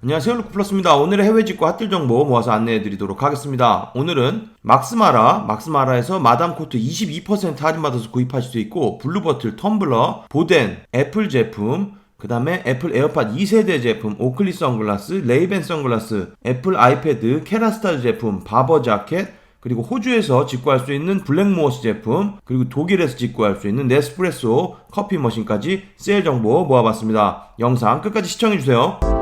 안녕하세요 루크플러스입니다. 오늘의 해외 직구 핫딜 정보 모아서 안내해 드리도록 하겠습니다. 오늘은 막스마라, 막스마라에서 마담 코트 22% 할인받아서 구입하실 수 있고 블루버틀, 텀블러, 보덴, 애플 제품, 그 다음에 애플 에어팟 2세대 제품, 오클리 선글라스, 레이벤 선글라스, 애플 아이패드, 캐라스타 제품, 바버 자켓, 그리고 호주에서 직구할 수 있는 블랙모어스 제품, 그리고 독일에서 직구할 수 있는 네스프레소 커피 머신까지 세일 정보 모아봤습니다. 영상 끝까지 시청해주세요.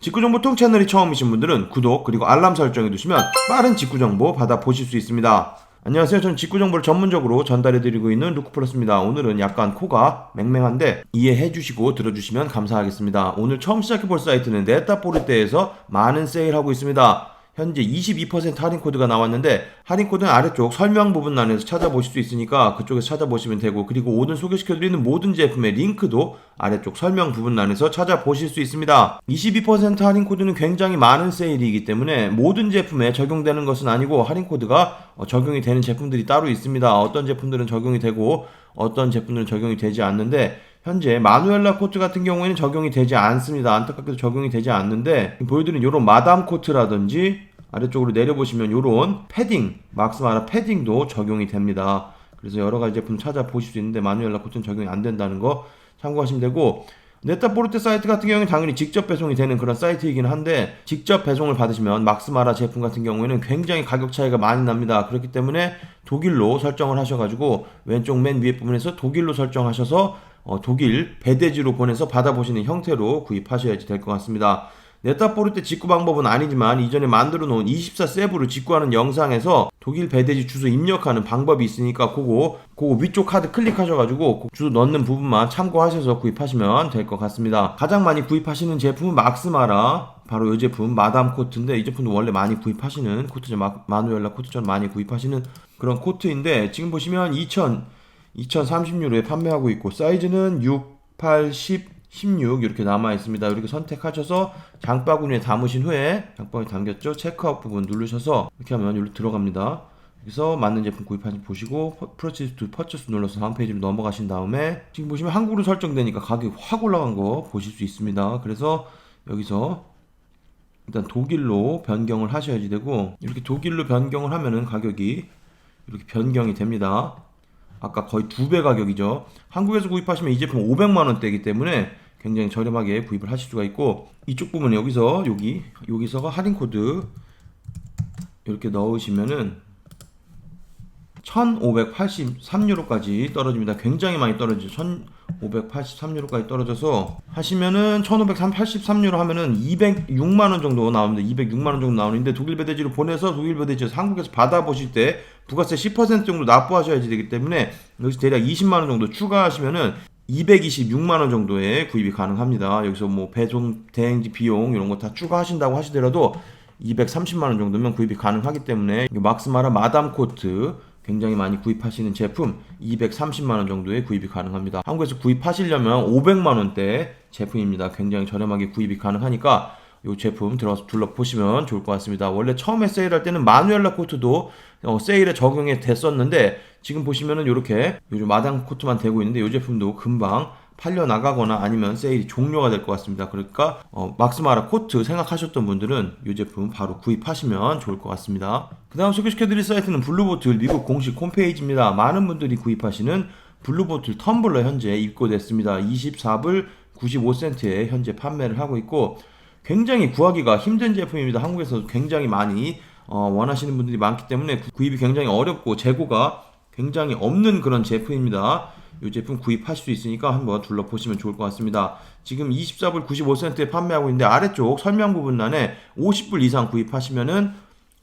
직구정보통 채널이 처음이신 분들은 구독 그리고 알람 설정해 두시면 빠른 직구정보 받아 보실 수 있습니다. 안녕하세요. 저는 직구정보를 전문적으로 전달해드리고 있는 루크플러스입니다. 오늘은 약간 코가 맹맹한데 이해해 주시고 들어주시면 감사하겠습니다. 오늘 처음 시작해볼 사이트는 네타포르테에서 많은 세일하고 있습니다. 현재 22% 할인 코드가 나왔는데 할인 코드는 아래쪽 설명 부분란에서 찾아보실 수 있으니까 그쪽에서 찾아보시면 되고 그리고 오늘 소개시켜드리는 모든 제품의 링크도 아래쪽 설명 부분란에서 찾아보실 수 있습니다. 22% 할인 코드는 굉장히 많은 세일이기 때문에 모든 제품에 적용되는 것은 아니고 할인 코드가 어, 적용이 되는 제품들이 따로 있습니다. 어떤 제품들은 적용이 되고 어떤 제품들은 적용이 되지 않는데 현재 마누엘라 코트 같은 경우에는 적용이 되지 않습니다. 안타깝게도 적용이 되지 않는데 보여드린 이런 마담 코트라든지 아래쪽으로 내려보시면 이런 패딩 막스마라 패딩도 적용이 됩니다. 그래서 여러 가지 제품 찾아보실 수 있는데 마누엘라 코트는 적용이 안 된다는 거 참고하시면 되고 네타포르테 사이트 같은 경우는 당연히 직접 배송이 되는 그런 사이트이긴 한데 직접 배송을 받으시면 막스마라 제품 같은 경우에는 굉장히 가격 차이가 많이 납니다. 그렇기 때문에 독일로 설정을 하셔가지고 왼쪽 맨 위에 부분에서 독일로 설정하셔서 어, 독일 배대지로 보내서 받아보시는 형태로 구입하셔야지 될 것 같습니다. 네타포르테 직구 방법은 아니지만 이전에 만들어 놓은 24세브로 직구하는 영상에서 독일 배대지 주소 입력하는 방법이 있으니까 그거 그거 위쪽 카드 클릭하셔가지고 그 주소 넣는 부분만 참고하셔서 구입하시면 될 것 같습니다. 가장 많이 구입하시는 제품은 막스마라 바로 이 제품 마담 코트인데 이 제품도 원래 많이 구입하시는 코트죠 마, 마누엘라 코트처럼 많이 구입하시는 그런 코트인데 지금 보시면 2000 2030유로에 판매하고 있고 사이즈는 6, 8, 10 16 이렇게 남아 있습니다. 이렇게 선택하셔서 장바구니에 담으신 후에 장바구니 담겼죠? 체크아웃 부분 누르셔서 이렇게 하면 여기로 들어갑니다. 여기서 맞는 제품 구입하시 보시고 프로치스 투 퍼처스 눌러서 다음 페이지로 넘어가신 다음에 지금 보시면 한국으로 설정되니까 가격이 확 올라간 거 보실 수 있습니다. 그래서 여기서 일단 독일로 변경을 하셔야지 되고 이렇게 독일로 변경을 하면은 가격이 이렇게 변경이 됩니다. 아까 거의 두 배 가격이죠. 한국에서 구입하시면 이 제품 500만 원대이기 때문에 굉장히 저렴하게 구입을 하실 수가 있고 이쪽 부분 여기서 여기 여기서가 할인 코드 이렇게 넣으시면은 1583유로까지 떨어집니다. 굉장히 많이 떨어지죠. 1583유로까지 떨어져서 하시면은 1583유로 하면은 206만 원 정도 나옵니다. 206만 원 정도 나오는데 독일 배대지로 보내서 독일 배대지에서 한국에서 받아보실 때 부가세 10% 정도 납부하셔야지 되기 때문에 여기서 대략 20만 원 정도 추가하시면은 226만 원 정도의 구입이 가능합니다. 여기서 뭐 배송 대행지 비용 이런 거 다 추가하신다고 하시더라도 230만 원 정도면 구입이 가능하기 때문에 막스마라 마담 코트 굉장히 많이 구입하시는 제품 230만 원 정도의 구입이 가능합니다. 한국에서 구입하시려면 500만 원대 제품입니다. 굉장히 저렴하게 구입이 가능하니까 이 제품 들어가서 둘러보시면 좋을 것 같습니다. 원래 처음에 세일할 때는 마누엘라 코트도 어, 세일에 적용이 됐었는데 지금 보시면은 이렇게 요즘 마당 코트만 되고 있는데 이 제품도 금방 팔려 나가거나 아니면 세일이 종료가 될 것 같습니다. 그러니까 어, 막스마라 코트 생각하셨던 분들은 이 제품 바로 구입하시면 좋을 것 같습니다. 그 다음 소개시켜드릴 사이트는 블루보틀 미국 공식 홈페이지입니다. 많은 분들이 구입하시는 블루보틀 텀블러 현재 입고됐습니다. 24불 95센트에 현재 판매를 하고 있고 굉장히 구하기가 힘든 제품입니다. 한국에서 굉장히 많이 어, 원하시는 분들이 많기 때문에 구- 구입이 굉장히 어렵고 재고가 굉장히 없는 그런 제품입니다. 이 제품 구입하실 수 있으니까 한번 둘러보시면 좋을 것 같습니다. 지금 24불 95센트에 판매하고 있는데 아래쪽 설명 부분란에 50불 이상 구입하시면은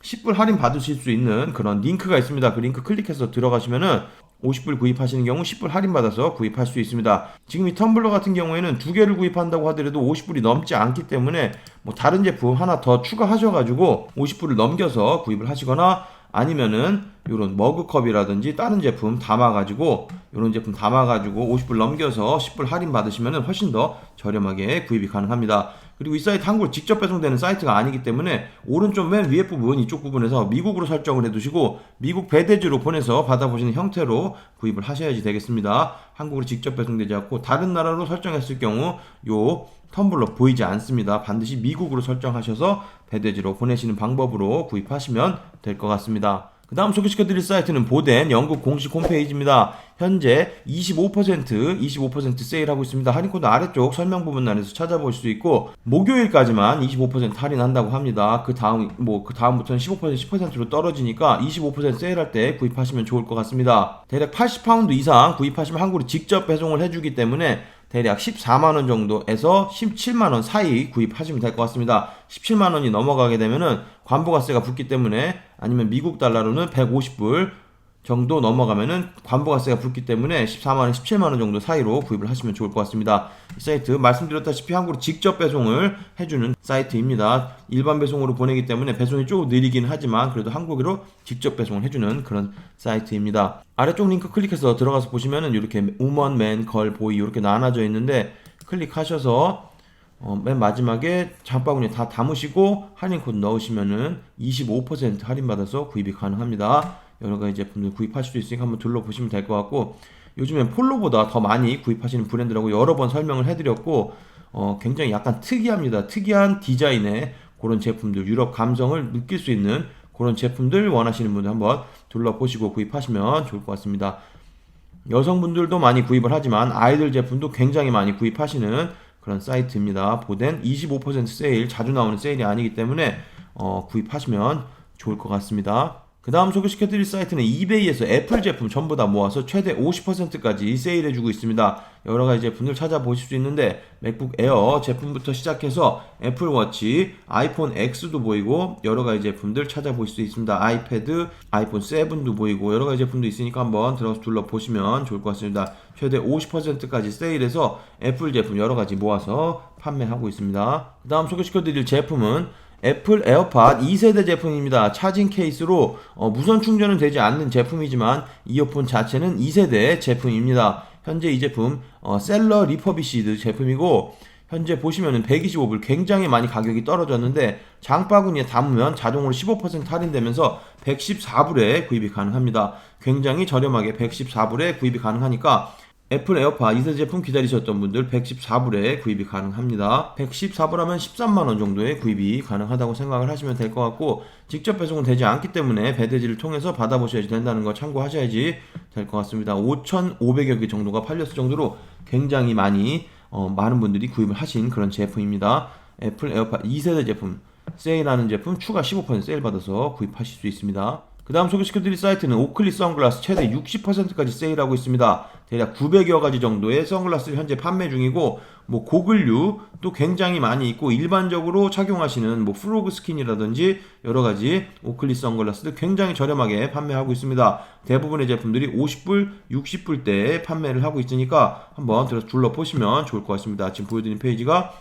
10불 할인 받으실 수 있는 그런 링크가 있습니다. 그 링크 클릭해서 들어가시면은 50불 구입하시는 경우 10불 할인 받아서 구입할 수 있습니다. 지금 이 텀블러 같은 경우에는 두 개를 구입한다고 하더라도 50불이 넘지 않기 때문에 뭐 다른 제품 하나 더 추가하셔가지고 50불을 넘겨서 구입을 하시거나 아니면은 요런 머그컵이라든지 다른 제품 담아가지고 요런 제품 담아가지고 50불 넘겨서 10불 할인 받으시면은 훨씬 더 저렴하게 구입이 가능합니다. 그리고 이 사이트 한국으로 직접 배송되는 사이트가 아니기 때문에 오른쪽 맨 위에 부분 이쪽 부분에서 미국으로 설정을 해두시고 미국 배대지로 보내서 받아보시는 형태로 구입을 하셔야지 되겠습니다. 한국으로 직접 배송되지 않고 다른 나라로 설정했을 경우 요 텀블러 보이지 않습니다. 반드시 미국으로 설정하셔서 배대지로 보내시는 방법으로 구입하시면 될 것 같습니다. 그 다음 소개시켜드릴 사이트는 보덴 영국 공식 홈페이지입니다. 현재 25% 25% 세일하고 있습니다. 할인 코드 아래쪽 설명 부분란에서 찾아볼 수 있고 목요일까지만 25% 할인한다고 합니다. 그 다음 뭐 그 다음부터는 15% 10%로 떨어지니까 25% 세일할 때 구입하시면 좋을 것 같습니다. 대략 80파운드 이상 구입하시면 한국으로 직접 배송을 해주기 때문에 대략 14만원 정도에서 17만원 사이 구입하시면 될 것 같습니다. 17만원이 넘어가게 되면은 관부가세가 붙기 때문에 아니면 미국 달러로는 150불 정도 넘어가면은 관부가세가 붙기 때문에 14만원, 17만원 정도 사이로 구입을 하시면 좋을 것 같습니다. 이 사이트 말씀드렸다시피 한국으로 직접 배송을 해주는 사이트입니다. 일반 배송으로 보내기 때문에 배송이 조금 느리긴 하지만 그래도 한국으로 직접 배송을 해주는 그런 사이트입니다. 아래쪽 링크 클릭해서 들어가서 보시면은 이렇게 우먼, 맨, 걸, 보이 이렇게 나눠져 있는데 클릭하셔서 어, 맨 마지막에 장바구니에 다 담으시고 할인 코드 넣으시면은 25% 할인 받아서 구입이 가능합니다. 여러 가지 제품들 구입하실 수 있으니까 한번 둘러보시면 될 것 같고 요즘엔 폴로보다 더 많이 구입하시는 브랜드라고 여러 번 설명을 해드렸고 어, 굉장히 약간 특이합니다. 특이한 디자인의 그런 제품들 유럽 감성을 느낄 수 있는 그런 제품들 원하시는 분들 한번 둘러보시고 구입하시면 좋을 것 같습니다. 여성분들도 많이 구입을 하지만 아이들 제품도 굉장히 많이 구입하시는 그런 사이트입니다. 보덴 25% 세일 자주 나오는 세일이 아니기 때문에 어, 구입하시면 좋을 것 같습니다. 그 다음 소개시켜드릴 사이트는 이베이에서 애플 제품 전부 다 모아서 최대 50%까지 세일해주고 있습니다. 여러 가지 제품들 찾아보실 수 있는데 맥북 에어 제품부터 시작해서 애플워치, 아이폰 X도 보이고 여러 가지 제품들 찾아보실 수 있습니다. 아이패드, 아이폰 7도 보이고 여러 가지 제품도 있으니까 한번 들어가서 둘러보시면 좋을 것 같습니다. 최대 50%까지 세일해서 애플 제품 여러 가지 모아서 판매하고 있습니다. 그 다음 소개시켜드릴 제품은 애플 에어팟 2세대 제품입니다. 차징 케이스로 어, 무선 충전은 되지 않는 제품이지만 이어폰 자체는 2세대 제품입니다. 현재 이 제품 어, 셀러 리퍼비시드 제품이고 현재 보시면은 125불 굉장히 많이 가격이 떨어졌는데 장바구니에 담으면 자동으로 15% 할인되면서 114불에 구입이 가능합니다. 굉장히 저렴하게 114불에 구입이 가능하니까 애플 에어팟 2세 제품 기다리셨던 분들 114불에 구입이 가능합니다. 114불 하면 13만원 정도의 구입이 가능하다고 생각을 하시면 될 것 같고 직접 배송은 되지 않기 때문에 배대지를 통해서 받아보셔야지 된다는 거 참고하셔야지 될 것 같습니다. 5,500여 개 정도가 팔렸을 정도로 굉장히 많이 어, 많은 분들이 구입을 하신 그런 제품입니다. 애플 에어팟 2세대 제품 세일하는 제품 추가 15% 세일 받아서 구입하실 수 있습니다. 그 다음 소개시켜드릴 사이트는 오클리 선글라스 최대 60%까지 세일하고 있습니다. 대략 900여 가지 정도의 선글라스를 현재 판매 중이고, 뭐 고글류 또 굉장히 많이 있고, 일반적으로 착용하시는 뭐 프로그 스킨이라든지 여러 가지 오클리 선글라스들 굉장히 저렴하게 판매하고 있습니다. 대부분의 제품들이 50불, 60불대에 판매를 하고 있으니까 한번 들어서 둘러보시면 좋을 것 같습니다. 지금 보여드린 페이지가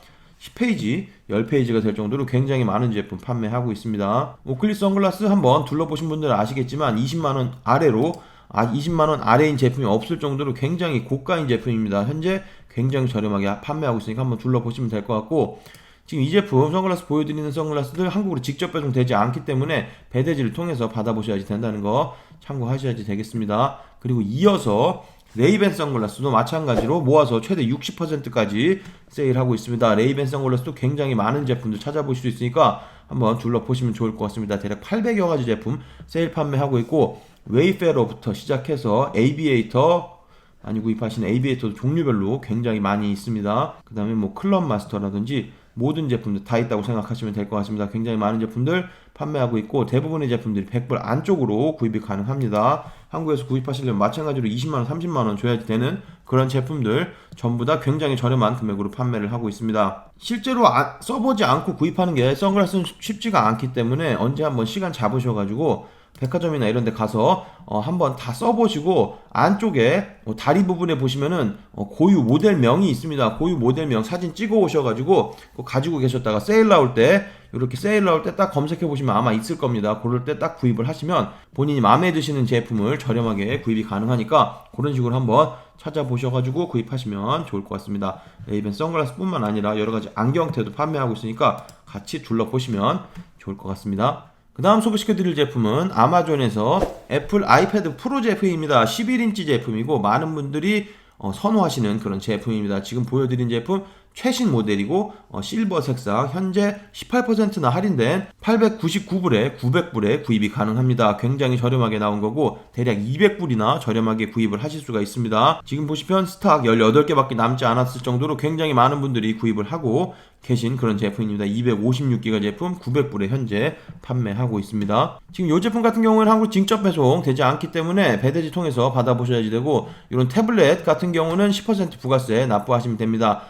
10페이지, 10페이지가 될 정도로 굉장히 많은 제품 판매하고 있습니다. 오클리 선글라스 한번 둘러보신 분들은 아시겠지만 20만원 아래로 아 20만원 아래인 제품이 없을 정도로 굉장히 고가인 제품입니다. 현재 굉장히 저렴하게 판매하고 있으니까 한번 둘러보시면 될 것 같고 지금 이 제품 선글라스 보여드리는 선글라스들 한국으로 직접 배송되지 않기 때문에 배대지를 통해서 받아보셔야지 된다는 거 참고하셔야지 되겠습니다. 그리고 이어서 레이벤 선글라스도 마찬가지로 모아서 최대 60%까지 세일하고 있습니다. 레이벤 선글라스도 굉장히 많은 제품들 찾아보실 수 있으니까 한번 둘러보시면 좋을 것 같습니다. 대략 800여 가지 제품 세일 판매하고 있고 웨이페러부터 시작해서 에이비에이터 많이 구입하시는 에이비에이터도 종류별로 굉장히 많이 있습니다. 그 다음에 뭐 클럽 마스터라든지 모든 제품들 다 있다고 생각하시면 될 것 같습니다. 굉장히 많은 제품들 판매하고 있고 대부분의 제품들이 100불 안쪽으로 구입이 가능합니다. 한국에서 구입하시려면 마찬가지로 20만원, 30만원 줘야 되는 그런 제품들 전부 다 굉장히 저렴한 금액으로 판매를 하고 있습니다. 실제로 아, 써보지 않고 구입하는 게 선글라스는 쉽지가 않기 때문에 언제 한번 시간 잡으셔가지고 백화점이나 이런 데 가서 어, 한번 다 써보시고 안쪽에 어, 다리 부분에 보시면은 어, 고유 모델명이 있습니다. 고유 모델명 사진 찍어 오셔가지고 가지고 계셨다가 세일 나올 때 이렇게 세일 나올 때 딱 검색해 보시면 아마 있을 겁니다. 그럴 때 딱 구입을 하시면 본인이 마음에 드시는 제품을 저렴하게 구입이 가능하니까 그런 식으로 한번 찾아보셔가지고 구입하시면 좋을 것 같습니다. 레이벤 선글라스뿐만 아니라 여러 가지 안경테도 판매하고 있으니까 같이 둘러보시면 좋을 것 같습니다. 그 다음 소개시켜드릴 제품은 아마존에서 애플 아이패드 프로 제품입니다. 11인치 제품이고 많은 분들이 어, 선호하시는 그런 제품입니다. 지금 보여드린 제품 최신 모델이고 어, 실버 색상 현재 18%나 할인된 899불에 900불에 구입이 가능합니다. 굉장히 저렴하게 나온 거고 대략 200불이나 저렴하게 구입을 하실 수가 있습니다. 지금 보시면 스탁 18개밖에 남지 않았을 정도로 굉장히 많은 분들이 구입을 하고 계신 그런 제품입니다. 256기가 제품 900불에 현재 판매하고 있습니다. 지금 이 제품 같은 경우에는 한국 직접 배송 되지 않기 때문에 배대지 통해서 받아보셔야지 되고 이런 태블릿 같은 경우는 10% 부가세 납부하시면 됩니다.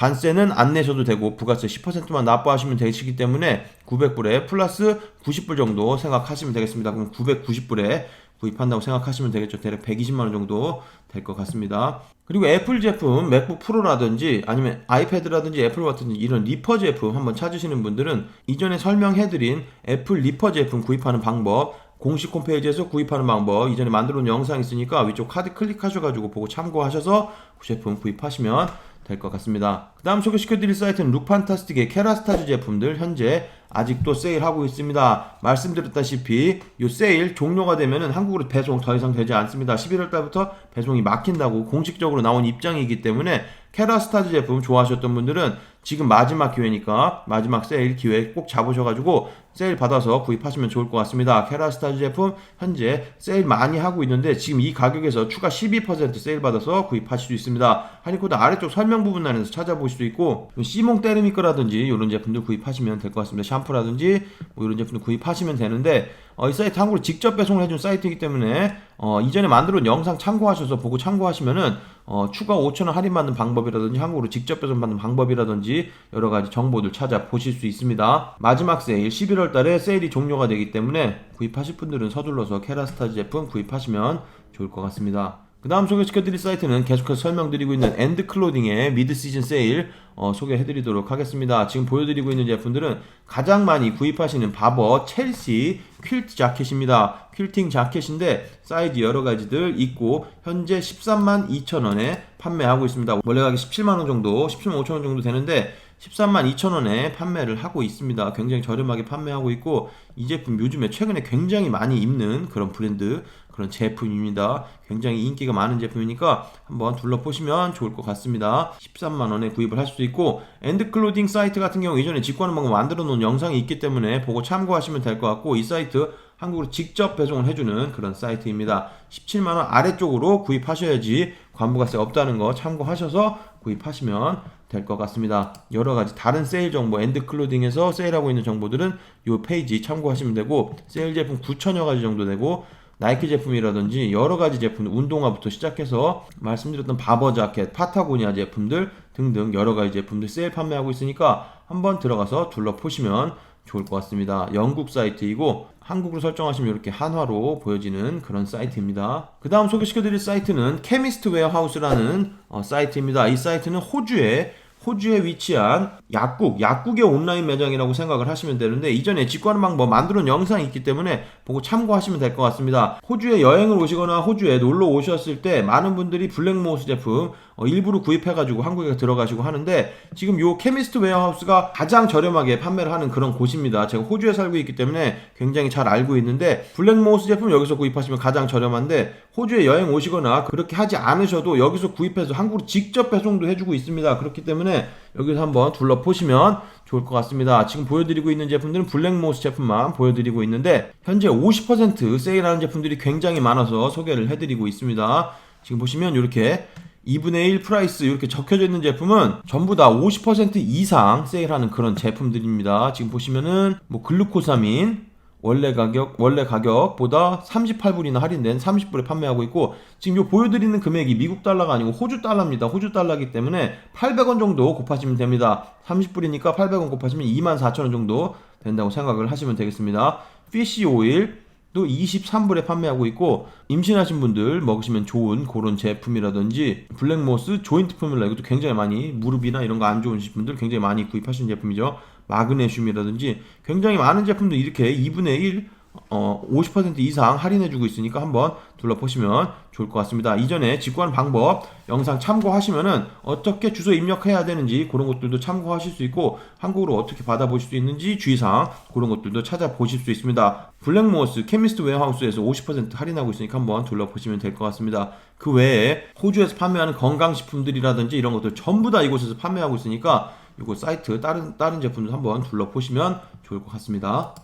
관세는 안 내셔도 되고 부가세 10%만 납부하시면 되시기 때문에 900불에 플러스 90불 정도 생각하시면 되겠습니다. 그럼 990불에 구입한다고 생각하시면 되겠죠. 대략 120만 원 정도 될 것 같습니다. 그리고 애플 제품, 맥북 프로라든지 아니면 아이패드라든지 애플 같은 이런 리퍼 제품 한번 찾으시는 분들은 이전에 설명해드린 애플 리퍼 제품 구입하는 방법 공식 홈페이지에서 구입하는 방법 이전에 만들어 놓은 영상 있으니까 위쪽 카드 클릭하셔가지고 보고 참고하셔서 그 제품 구입하시면 될 것 같습니다. 그 다음 소개시켜드릴 사이트는 룩판타스틱의 케라스타즈 제품들 현재 아직도 세일하고 있습니다. 말씀드렸다시피 이 세일 종료가 되면은 한국으로 배송 더 이상 되지 않습니다. 11월 달부터 배송이 막힌다고 공식적으로 나온 입장이기 때문에 케라스타즈 제품 좋아하셨던 분들은 지금 마지막 기회니까 마지막 세일 기회 꼭 잡으셔가지고 세일 받아서 구입하시면 좋을 것 같습니다. 케라스타즈 제품 현재 세일 많이 하고 있는데 지금 이 가격에서 추가 12% 세일 받아서 구입하실 수 있습니다. 하니코드 아래쪽 설명 부분란에서 찾아보실 수 있고 시몽 때르미크라든지 이런 제품들 구입하시면 될 것 같습니다. 샴푸라든지 뭐 이런 제품들 구입하시면 되는데 어, 이 사이트 한국으로 직접 배송을 해준 사이트이기 때문에 어, 이전에 만들어 놓은 영상 참고하셔서 보고 참고하시면은 어, 추가 5천원 할인받는 방법이라든지 한국으로 직접 배송받는 방법이라든지 여러 가지 정보들 찾아보실 수 있습니다. 마지막 세일 11월 달에 세일이 종료가 되기 때문에 구입하실 분들은 서둘러서 케라스타즈 제품 구입하시면 좋을 것 같습니다. 그 다음 소개시켜드릴 사이트는 계속해서 설명드리고 있는 엔드 클로딩의 미드 시즌 세일 어, 소개해드리도록 하겠습니다. 지금 보여드리고 있는 제품들은 가장 많이 구입하시는 바버 첼시 퀼트 자켓입니다. 퀼팅 자켓인데 사이즈 여러 가지들 있고 현재 13만 2천 원에 판매하고 있습니다. 원래 가격 17만 원 정도, 17만 5천 원 정도 되는데 13만 2천 원에 판매를 하고 있습니다. 굉장히 저렴하게 판매하고 있고 이 제품 요즘에 최근에 굉장히 많이 입는 그런 브랜드 그런 제품입니다. 굉장히 인기가 많은 제품이니까 한번 둘러보시면 좋을 것 같습니다. 13만 원에 구입을 할 수도 있고 엔드클로딩 사이트 같은 경우 이전에 직구하는 방법 만들어 놓은 영상이 있기 때문에 보고 참고하시면 될 것 같고 이 사이트 한국으로 직접 배송을 해주는 그런 사이트입니다. 17만원 아래쪽으로 구입하셔야지 관부가세 없다는 거 참고하셔서 구입하시면 될 것 같습니다. 여러 가지 다른 세일 정보, 엔드클로딩에서 세일하고 있는 정보들은 이 페이지 참고하시면 되고 세일 제품 9천여 가지 정도 되고 나이키 제품이라든지 여러 가지 제품, 운동화부터 시작해서 말씀드렸던 바버 자켓, 파타고니아 제품들 등등 여러 가지 제품들 세일 판매하고 있으니까 한번 들어가서 둘러보시면 좋을 것 같습니다. 영국 사이트이고 한국으로 설정하시면 이렇게 한화로 보여지는 그런 사이트입니다. 그 다음 소개시켜드릴 사이트는 케미스트 웨어하우스라는 어, 사이트입니다. 이 사이트는 호주에 호주에 위치한 약국, 약국의 온라인 매장이라고 생각을 하시면 되는데 이전에 방법 만들어 놓은 영상이 있기 때문에 보고 참고하시면 될 것 같습니다. 호주에 여행을 오시거나 호주에 놀러 오셨을 때 많은 분들이 블랙모스 제품 어, 일부러 구입해가지고 한국에 들어가시고 하는데 지금 요 케미스트 웨어하우스가 가장 저렴하게 판매를 하는 그런 곳입니다. 제가 호주에 살고 있기 때문에 굉장히 잘 알고 있는데 블랙모스 제품 여기서 구입하시면 가장 저렴한데 호주에 여행 오시거나 그렇게 하지 않으셔도 여기서 구입해서 한국으로 직접 배송도 해주고 있습니다. 그렇기 때문에 여기서 한번 둘러보시면 좋을 것 같습니다. 지금 보여드리고 있는 제품들은 블랙모스 제품만 보여드리고 있는데 현재 50% 세일하는 제품들이 굉장히 많아서 소개를 해드리고 있습니다. 지금 보시면 이렇게 2분의 1 프라이스 이렇게 적혀져 있는 제품은 전부 다 50% 이상 세일하는 그런 제품들입니다. 지금 보시면은 뭐 글루코사민 원래 가격 원래 가격보다 38불이나 할인된 30불에 판매하고 있고 지금 요 보여드리는 금액이 미국 달러가 아니고 호주 달러입니다. 호주 달러기 때문에 800원 정도 곱하시면 됩니다. 30불이니까 800원 곱하시면 24,000원 정도 된다고 생각을 하시면 되겠습니다. 피쉬 오일 또 23불에 판매하고 있고 임신하신 분들 먹으시면 좋은 그런 제품이라든지 블랙모스 조인트 포뮬라 이것도 굉장히 많이 무릎이나 이런 거 안 좋으신 분들 굉장히 많이 구입하시는 제품이죠. 마그네슘이라든지 굉장히 많은 제품들 이렇게 2분의 1 어, 50% 이상 할인해주고 있으니까 한번 둘러보시면 좋을 것 같습니다. 이전에 직구하는 방법 영상 참고하시면은 어떻게 주소 입력해야 되는지 그런 것들도 참고하실 수 있고 한국으로 어떻게 받아보실 수 있는지 주의사항 그런 것들도 찾아보실 수 있습니다. 블랙모어스 케미스트 웨어하우스에서 50% 할인하고 있으니까 한번 둘러보시면 될 것 같습니다. 그 외에 호주에서 판매하는 건강식품들이라든지 이런 것들 전부 다 이곳에서 판매하고 있으니까 이곳 사이트 다른 다른 제품도 한번 둘러보시면 좋을 것 같습니다.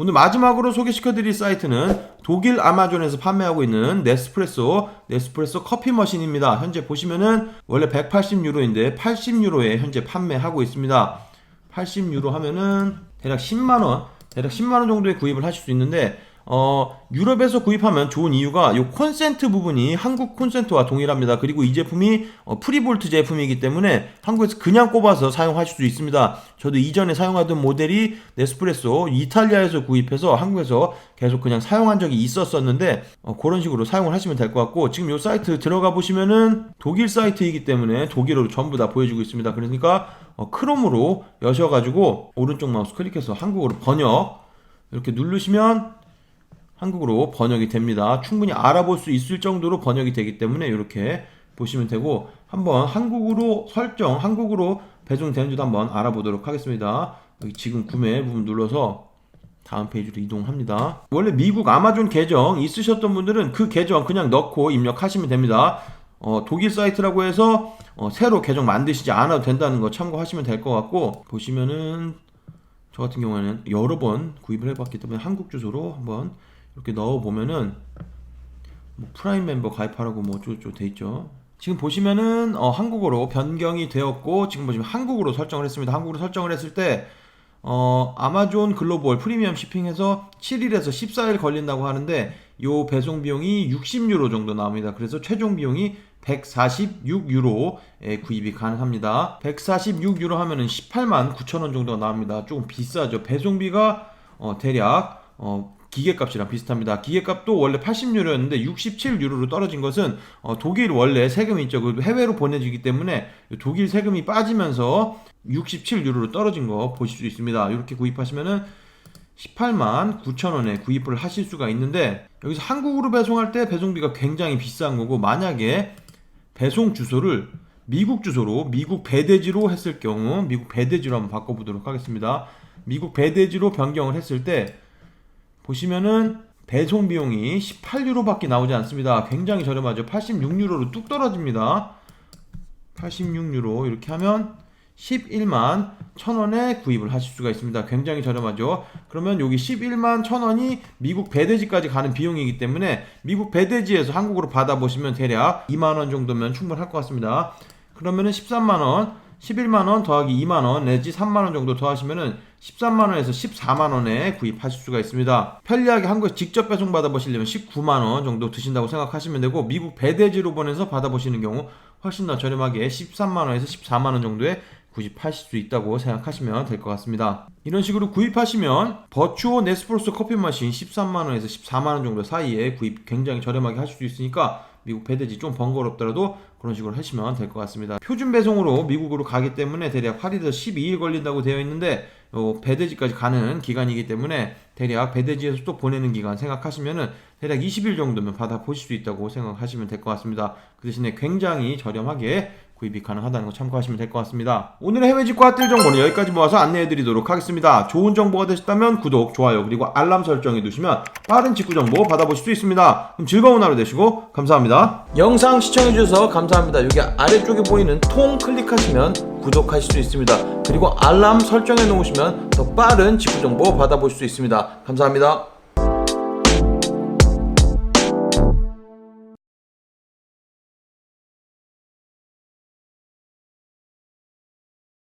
오늘 마지막으로 소개시켜 드릴 사이트는 독일 아마존에서 판매하고 있는 네스프레소, 네스프레소 커피 머신입니다. 현재 보시면은 원래 180유로인데 80유로에 현재 판매하고 있습니다. 80유로 하면은 대략 10만원, 대략 10만원 정도에 구입을 하실 수 있는데 어, 유럽에서 구입하면 좋은 이유가 이 콘센트 부분이 한국 콘센트와 동일합니다. 그리고 이 제품이 어, 프리볼트 제품이기 때문에 한국에서 그냥 꼽아서 사용하실 수 있습니다. 저도 이전에 사용하던 모델이 네스프레소 이탈리아에서 구입해서 한국에서 계속 그냥 사용한 적이 있었었는데 어, 그런 식으로 사용을 하시면 될 것 같고 지금 이 사이트 들어가 보시면은 독일 사이트이기 때문에 독일어로 전부 다 보여주고 있습니다. 그러니까 어, 크롬으로 여셔가지고 오른쪽 마우스 클릭해서 한국어로 번역 이렇게 누르시면 한국어로 번역이 됩니다. 충분히 알아볼 수 있을 정도로 번역이 되기 때문에 이렇게 보시면 되고 한번 한국어로 설정, 한국어로 배송되는지도 한번 알아보도록 하겠습니다. 여기 지금 구매 부분 눌러서 다음 페이지로 이동합니다. 원래 미국 아마존 계정 있으셨던 분들은 그 계정 그냥 넣고 입력하시면 됩니다. 어, 독일 사이트라고 해서 어, 새로 계정 만드시지 않아도 된다는 거 참고하시면 될 것 같고 보시면은 저 같은 경우에는 여러 번 구입을 해봤기 때문에 한국 주소로 한번 이렇게 넣어 보면은 뭐 프라임 멤버 가입하라고 뭐 어쩌고저쩌고 돼 있죠. 지금 보시면은 어, 한국어로 변경이 되었고 지금 보시면 한국어로 설정을 했습니다. 한국어로 설정을 했을 때 어, 아마존 글로벌 프리미엄 쇼핑에서 7일에서 14일 걸린다고 하는데 요 배송 비용이 60유로 정도 나옵니다. 그래서 최종 비용이 146유로에 구입이 가능합니다. 146유로 하면은 18만 9천 원 정도가 나옵니다. 조금 비싸죠. 배송비가 어, 대략 어, 기계값이랑 비슷합니다. 기계값도 원래 80유로였는데 67유로로 떨어진 것은 어, 독일 원래 세금이 있죠. 그 해외로 보내지기 때문에 독일 세금이 빠지면서 67유로로 떨어진 거 보실 수 있습니다. 이렇게 구입하시면은 18만 9천 원에 구입을 하실 수가 있는데 여기서 한국으로 배송할 때 배송비가 굉장히 비싼 거고 만약에 배송 주소를 미국 주소로 미국 배대지로 했을 경우 미국 배대지로 한번 바꿔보도록 하겠습니다. 미국 배대지로 변경을 했을 때 보시면은 배송 비용이 18유로밖에 나오지 않습니다. 굉장히 저렴하죠. 86유로로 뚝 떨어집니다. 86유로 이렇게 하면 11만 1000원에 구입을 하실 수가 있습니다. 굉장히 저렴하죠. 그러면 여기 11만 1000원이 미국 배대지까지 가는 비용이기 때문에 미국 배대지에서 한국으로 받아보시면 대략 2만원 정도면 충분할 것 같습니다. 그러면은 13만원 11만원 더하기 2만원 내지 3만원 정도 더하시면은 13만원에서 14만원에 구입하실 수가 있습니다. 편리하게 한국에 직접 배송 받아보시려면 19만원 정도 드신다고 생각하시면 되고 미국 배대지로 보내서 받아보시는 경우 훨씬 더 저렴하게 13만원에서 14만원 정도에 구입하실 수 있다고 생각하시면 될 것 같습니다. 이런 식으로 구입하시면 버추어 네스프로소 커피 머신 13만원에서 14만원 정도 사이에 구입 굉장히 저렴하게 하실 수 있으니까 미국 배대지 좀 번거롭더라도 그런 식으로 하시면 될 것 같습니다. 표준 배송으로 미국으로 가기 때문에 대략 8일에서 12일 걸린다고 되어 있는데 어, 배대지까지 가는 기간이기 때문에 대략 배대지에서 또 보내는 기간 생각하시면은 대략 20일 정도면 받아 보실 수 있다고 생각하시면 될 것 같습니다. 그 대신에 굉장히 저렴하게 구입이 가능하다는 거 참고하시면 될 것 같습니다. 오늘의 해외 직구 핫딜 정보는 여기까지 모아서 안내해 드리도록 하겠습니다. 좋은 정보가 되셨다면 구독, 좋아요, 그리고 알람 설정해 두시면 빠른 직구 정보 받아보실 수 있습니다. 그럼 즐거운 하루 되시고 감사합니다. 영상 시청해 주셔서 감사합니다. 여기 아래쪽에 보이는 통 클릭하시면 구독하실 수 있습니다. 그리고 알람 설정해 놓으시면 더 빠른 직구 정보 받아보실 수 있습니다. 감사합니다.